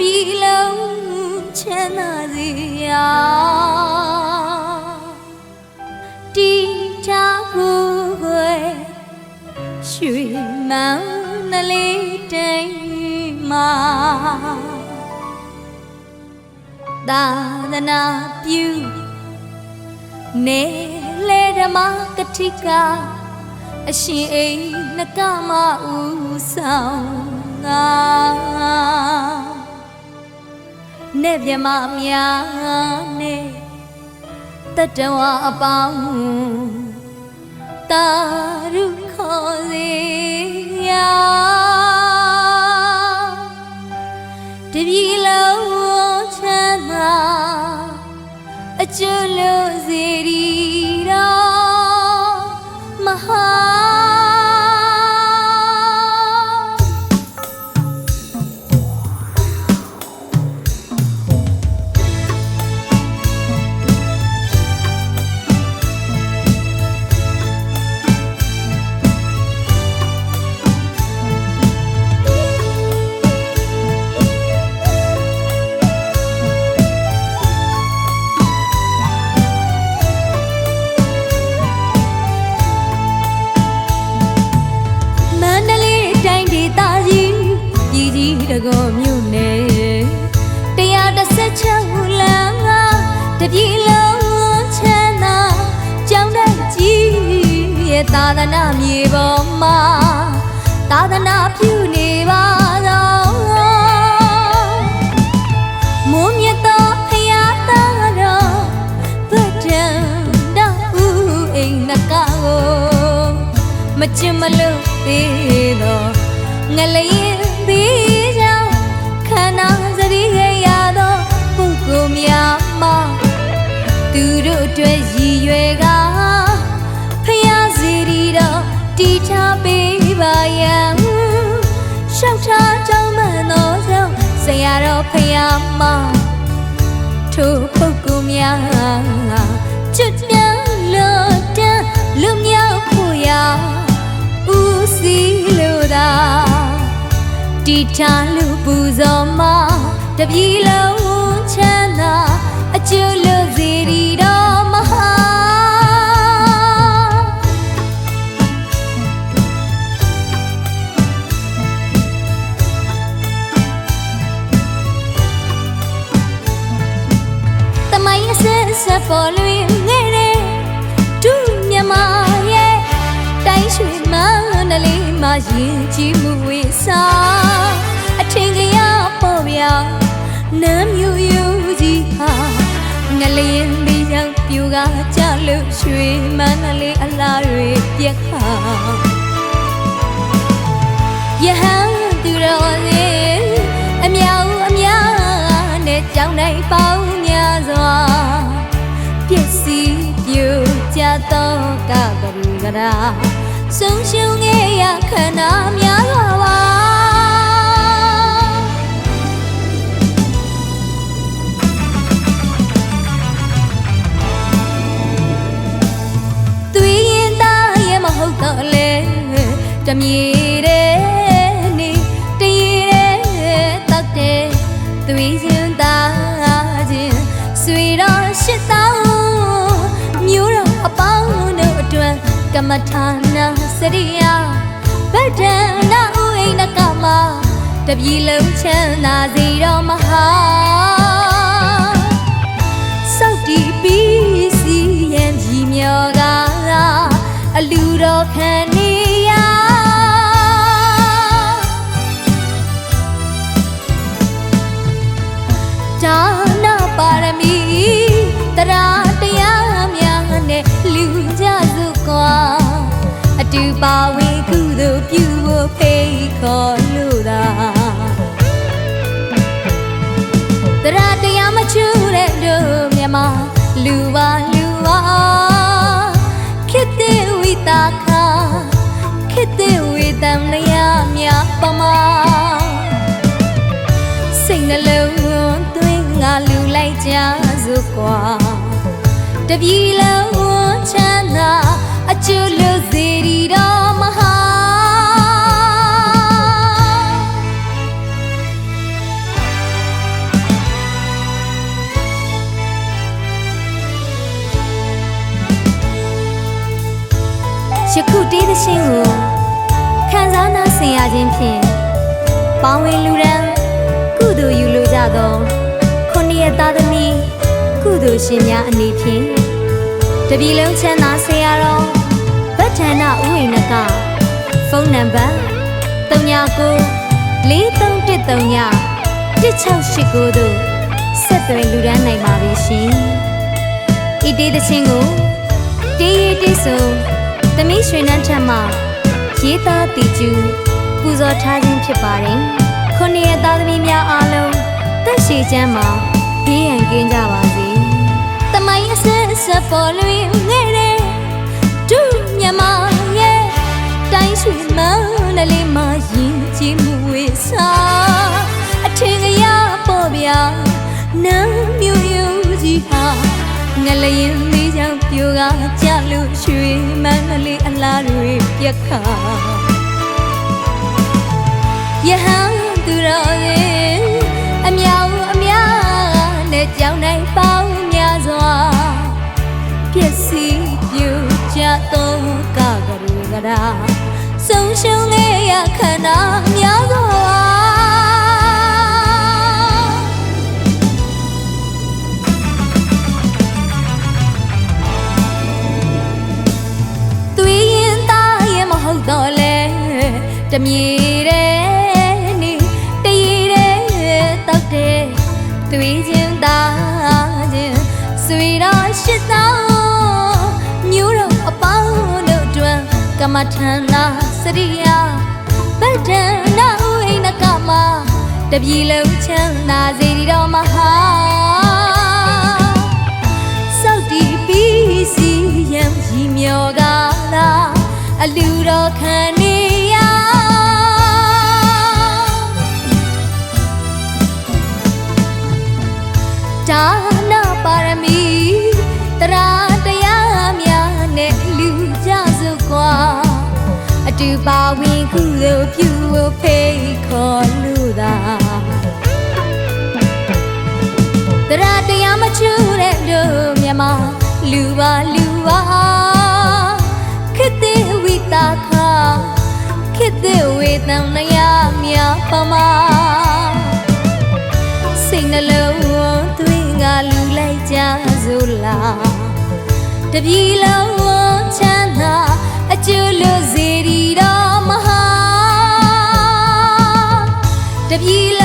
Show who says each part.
Speaker 1: ပြည်လုံးချမ်းသာစေရာတီတာဘူးွယ်ရွှေမောင်နှလေးတိမ်မှာသာသနာပြုနေလေဓမ္မကတိကအရှင်အိမ်နကမဥဆောင်ငါ နဲ့မြမများနဲ့တတဝအပေါင်းတာရုခေါ်စေရာတပြီလုံးချမ်းသာအကျွလို့စေရီ ကြီးတကောမြို့နယ်တရားတစ်ဆက်ချောင်းလမ်းကတပြည်လုံးချမ်းသာကြောင်းတဲ့ကြီးရဲ့သာသနာမြေပေါ်မှာသာသနာပြုနေပါတော့မွန်မြတ်သောဖရာသားတော်ဗဒ္ဒံတော်ဦးအိမ်နကကိုမချင်မလို့သေးတော့ငလေးသေးကြော တို့အတွက်ရည်ရွယ်ကဖယားစီရီတော့တီချပေးပါယံရှောက်ထားကြောင်းမှန်သောကြောင့်ဆရာတော်ဖယားမှာထိုပုဂ္ဂိုလ်များချွတ်မြလို့တန်းလူမြောက်ဖို့ရာဦးစီးလို့သာတီတာလူပူဇော်မှာတပြီလုံး ဆက်ဆက်ပေါ်လွင်ငဲ့တဲ့ဒုမြမရဲ့တိုင်းရွှေမန္တလေးမှာရင်ကြည်မှုဝေစားအထင်ကရပေါ်ပြနမ်းမြူယူကြီးဟာငလျင်လေးရောက်ပြူကကြလို့ရွှေမန္တလေးအလားတွေပြက်ခါယဟန်သူတော်စေအမြောက်အများနဲ့ကြောင်းတိုင်းပေါင်းများစွာ တော့ကကရူကရာဆုံးရှုံးခဲ့ရခန္ဓာများစွာပါသူရင်သားရဲ့မဟုတ်တော့လေတမြေ မ္မထာနာစရိယဗဒ္ဒနာဥအိနကမတပြီလုံးချမ်းသာစီတော်မဟာ ပါဝင်ကုသိုလ်ပြုဖို့ဖိတ်ခေါ်လို့သာတရတရားမချူတဲ့တို့မြမလူပါလူပါခေတ္တဝိတာခခေတ္တဝိတံလျာမြပမစိတ်နှလုံးသွင်းငါလူလိုက်ကြစို့ကွာတပြီလုံးချမ်းသာအကျိုးလို့စေရီတော် ယခုတေးသရှင်ကိုခံစားနာဆင်ရခြင်းဖြင့်ပေါင်းဝင်လူရန်ကုသိုလ်ယူလိုကြသောခုနှစ်ရသားသမီးကုသိုလ်ရှင်များအနေဖြင့်တပြည်လုံးချမ်းသာဆရာတော်ဗတ္ထန္တဥဝိနကဖုန်းနံပါတ်39 4313 1689တို့ဆက်သွယ်လူဒန်းနိုင်ပါပြီရှင်။ဤတေးသချင်းကိုတေးရီတေးဆို သမီးရွှေနှန်းထက်မှရေးသားတည်ကျူပူဇော်ထားခြင်းဖြစ်ပါတယ်။ခုနှစ်ရက်သားသမီးများအားလုံးတက်ရှိချမ်းမှာဘေးရန်ကင်းကြပါစေ။တမိုင်းအဆက်ဆက်ပေါ်လွင်ငဲ့တဲ့ဒုမြမရဲ့တိုင်းရွှေမန်းလေးမှာရင်ကြည်မှုဝေစားအထင်ကရပေါ်ဗျာနမ်းမြူယူကြီးဟာငလျင်လေးချောင် ပြိုကကြလို့ရွှေမန်းလေးအလားတွေပြက်ခါယဟန်သူတော်ရဲ့အမြောင်အများနဲ့ကြောင်းနိုင်ပေါင်းများစွာပျက်စီးပြူကြတော့ကကရူကရာဆုံးရှုံးခဲ့ရခန္ဓာ တမြေတဲ့နေတရေတဲ့တောက်တဲ့သွေးချင်းသားချင်းဆွေတော်ရှိသောမျိုးတော်အပေါင်းတို့အတွင်ကမ္မထန္နာစရိယာဗဒ္ဒနာဥိနကမတပြီလုံးချမ်းသာစေတီတော်မဟာစောက်တီပြီးစီယံရီမျောကလာအလူတော်ခံ ကြစုကွာအတူပါဝင်ခုလိုပြုဖို့ဖိတ်ခေါ်လို့သာတရတရားမချူတဲ့တို့မြမလူပါလူပါခေတ္တဝိတာခခေတ္တဝေတံနယမြပမစိတ်နှလုံးသွင်းငါလူလိုက်ကြစို့လားတပြီလုံး of ye